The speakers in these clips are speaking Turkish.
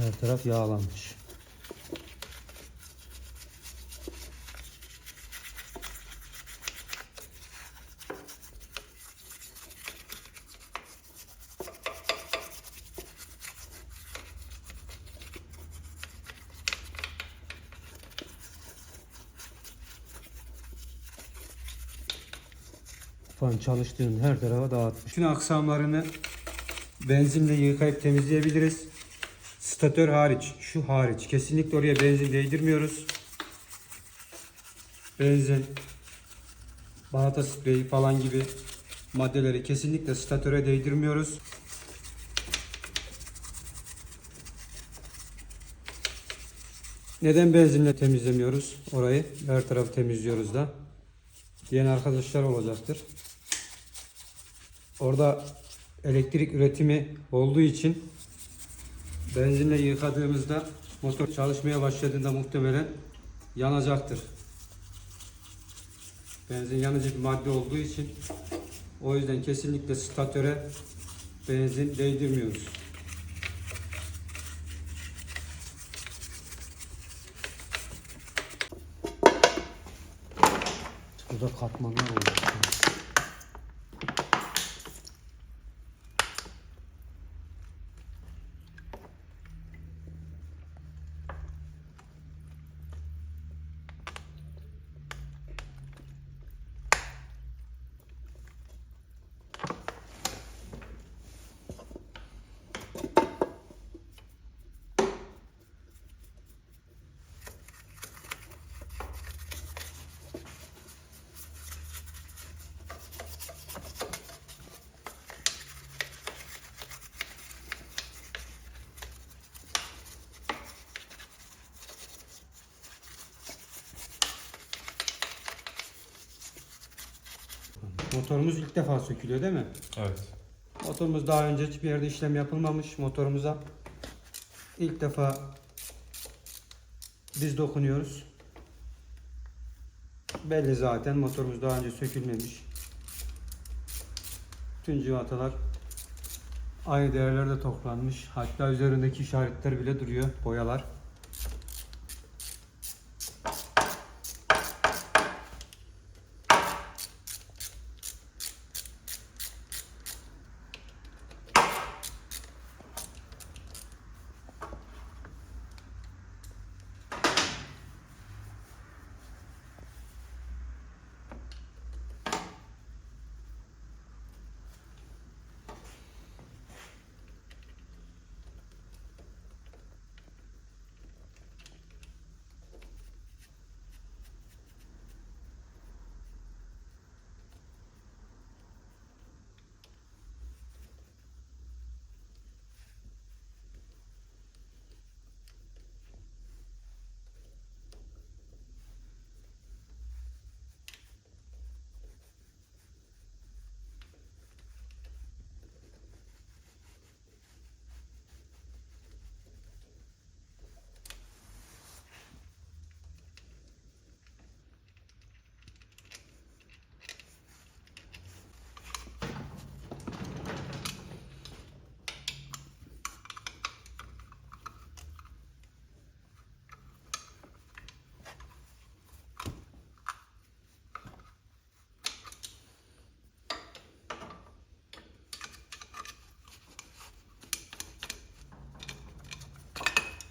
Her taraf yağlanmış. Fan çalıştığın her tarafa dağıtmış. Bütün aksamlarını benzinle yıkayıp temizleyebiliriz. Statör hariç, şu hariç. Kesinlikle oraya benzin değdirmiyoruz. Benzin, balata spreyi falan gibi maddeleri kesinlikle statöre değdirmiyoruz. Neden benzinle temizlemiyoruz orayı? Her tarafı temizliyoruz da. Diyen arkadaşlar olacaktır. Orada elektrik üretimi olduğu için benzinle yıkadığımızda motor çalışmaya başladığında muhtemelen yanacaktır. Benzin yanıcı bir madde olduğu için o yüzden kesinlikle statöre benzin değdirmiyoruz. Burada katmanlar olmuş. Motorumuz ilk defa sökülüyor değil mi? Evet. Motorumuz daha önce hiçbir yerde işlem yapılmamış motorumuza. ilk defa biz dokunuyoruz. Belli zaten motorumuz daha önce sökülmemiş. Tüm civatalar aynı değerlerde toplanmış. Hatta üzerindeki işaretler bile duruyor, boyalar.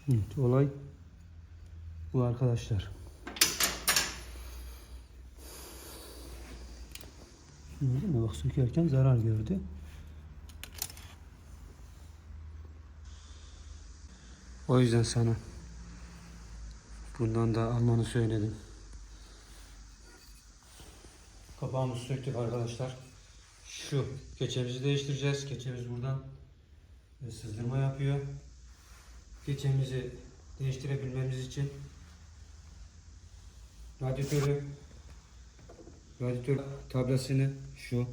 Evet, olay bu arkadaşlar. Değil mi? Bak sökerken zarar gördü. O yüzden sana bundan da almanı söyledim. Kapağımızı söktük arkadaşlar. Şu keçemizi değiştireceğiz. Keçemiz buradan e, sızdırma yapıyor. Keçemizi değiştirebilmemiz için radyatörü radyatör tablasını şu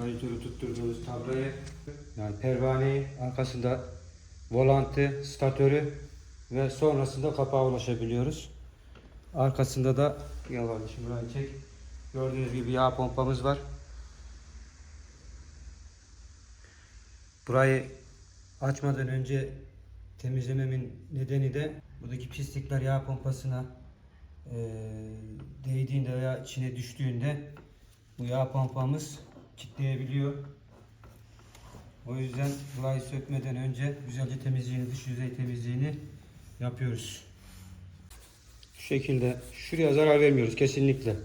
radyatörü tutturduğumuz tablayı yani pervaneyi arkasında volantı, statörü ve sonrasında kapağa ulaşabiliyoruz. Arkasında da kardeşim burayı çek. Gördüğünüz gibi yağ pompamız var. Burayı açmadan önce temizlememin nedeni de buradaki pislikler yağ pompasına eee, değdiğinde veya içine düştüğünde bu yağ pompamız kilitleyebiliyor. O yüzden burayı sökmeden önce güzelce temizliğini, dış yüzey temizliğini yapıyoruz. Şu şekilde şuraya zarar vermiyoruz kesinlikle.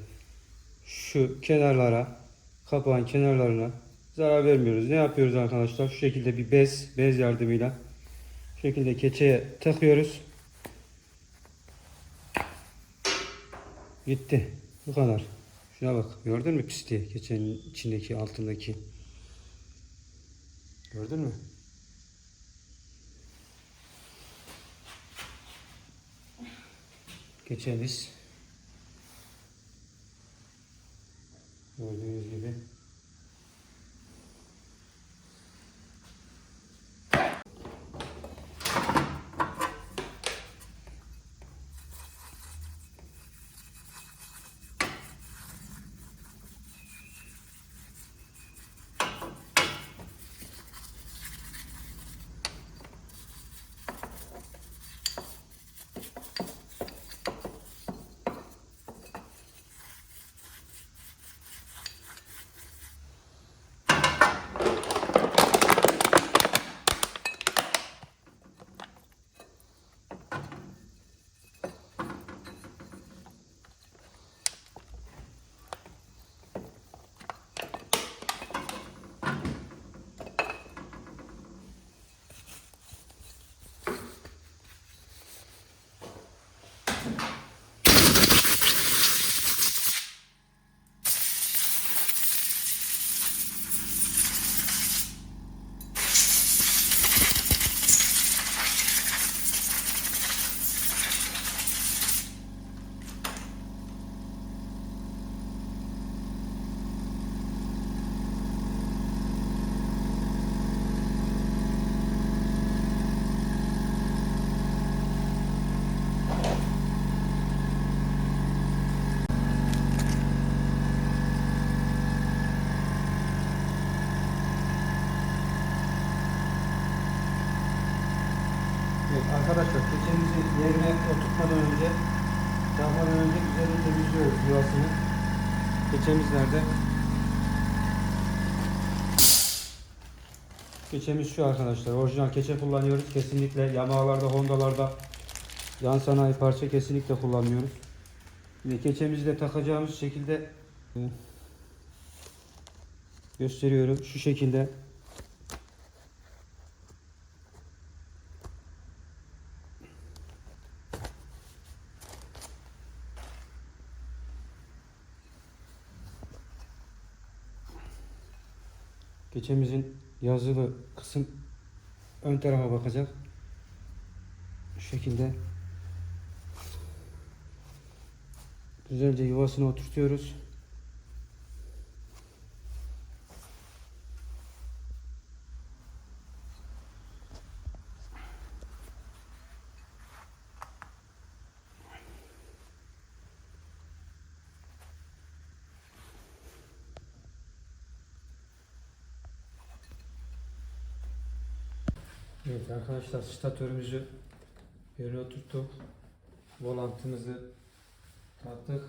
Şu kenarlara, kapağın kenarlarına zarar vermiyoruz. Ne yapıyoruz arkadaşlar? Şu şekilde bir bez, bez yardımıyla şu şekilde keçeye takıyoruz. Gitti. Bu kadar. Şuna bak. Gördün mü pisliği? Keçenin içindeki, altındaki. Gördün mü? Keçemiz. Gördüğünüz gibi. Temizliyoruz yuvasını. Keçemiz nerede? Keçemiz şu arkadaşlar. Orijinal keçe kullanıyoruz. Kesinlikle Yamaha'larda, Honda'larda yan sanayi parça kesinlikle kullanmıyoruz. Ve keçemizi de takacağımız şekilde e, gösteriyorum. Şu şekilde Keçemizin yazılı kısım ön tarafa bakacak. Bu şekilde güzelce yuvasına oturtuyoruz. Evet arkadaşlar statörümüzü yerine oturttuk. Volantımızı taktık.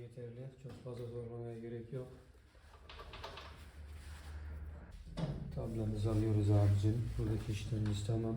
Yeterli. Çok fazla zorlamaya gerek yok. Tablamızı alıyoruz abicim. Buradaki işlerimiz tamam.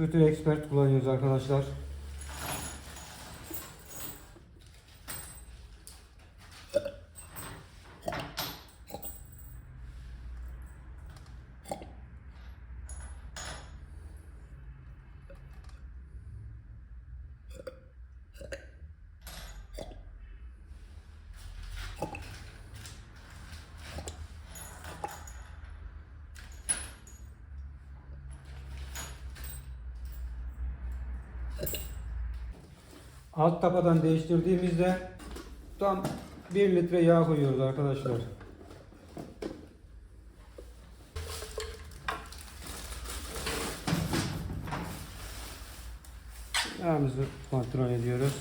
Scooter Expert kullanıyoruz arkadaşlar. Alt tapadan değiştirdiğimizde tam 1 litre yağ koyuyoruz arkadaşlar. Yağımızı kontrol ediyoruz.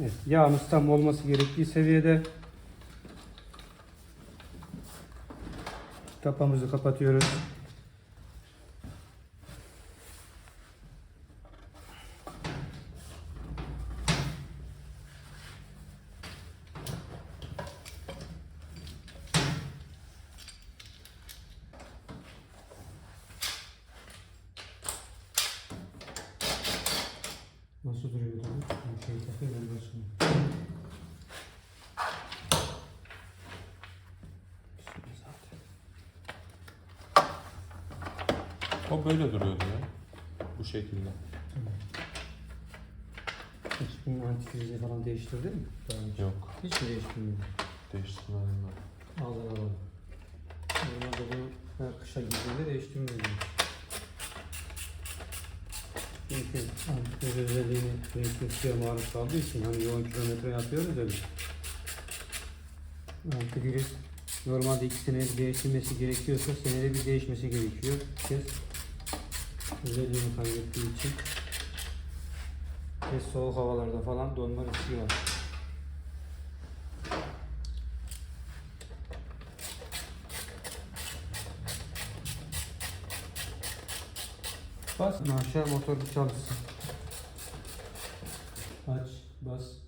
Evet, yağımız tam olması gerektiği seviyede. Tapamızı kapatıyoruz. Nasıl duruyor tabii? Bir şey takıyor ben zaten. O böyle duruyordu ya. Bu şekilde. Hiç bunun antifrizi falan değiştirdin mi? Daha önce? Yok. Hiç mi değiştirmedin? Değiştirmedim ben. Allah Allah. Normalde bunu her kışa girdiğinde değiştirmiyorum. Çünkü antifriz özelliğini sürekli suya maruz kaldığı için hani 10 kilometre yapıyoruz öyle. Antifriz normalde 2 senede gerekiyorsa senede bir değişmesi gerekiyor. Kez özelliğini kaybettiği için ve soğuk havalarda falan donma riski var. Bas aşağı motor bir çalışsın. Aç, bas.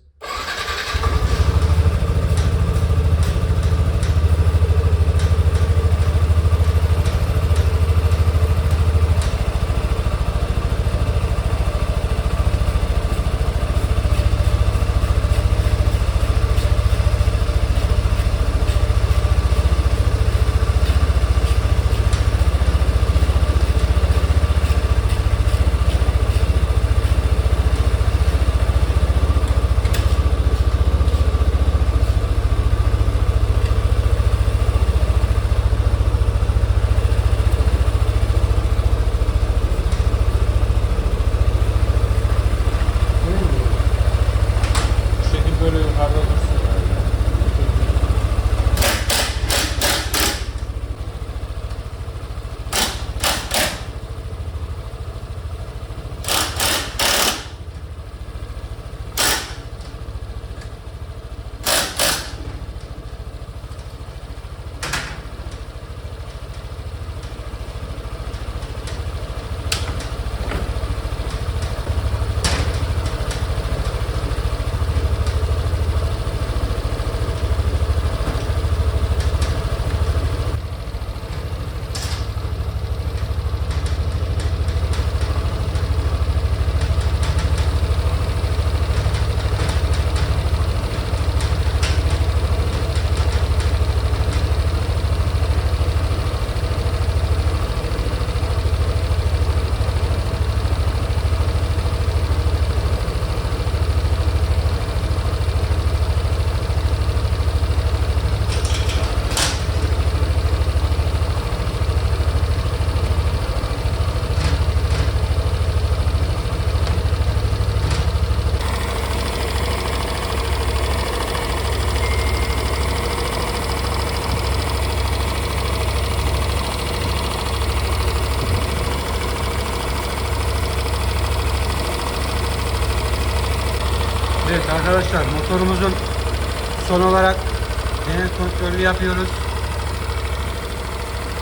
Evet arkadaşlar motorumuzun son olarak genel kontrolü yapıyoruz.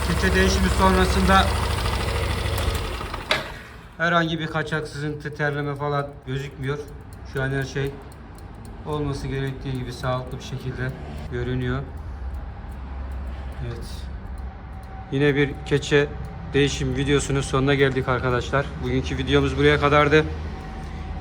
Keçe değişimi sonrasında herhangi bir kaçak sızıntı, terleme falan gözükmüyor. Şu an her şey olması gerektiği gibi sağlıklı bir şekilde görünüyor. Evet. Yine bir keçe değişim videosunun sonuna geldik arkadaşlar. Bugünkü videomuz buraya kadardı.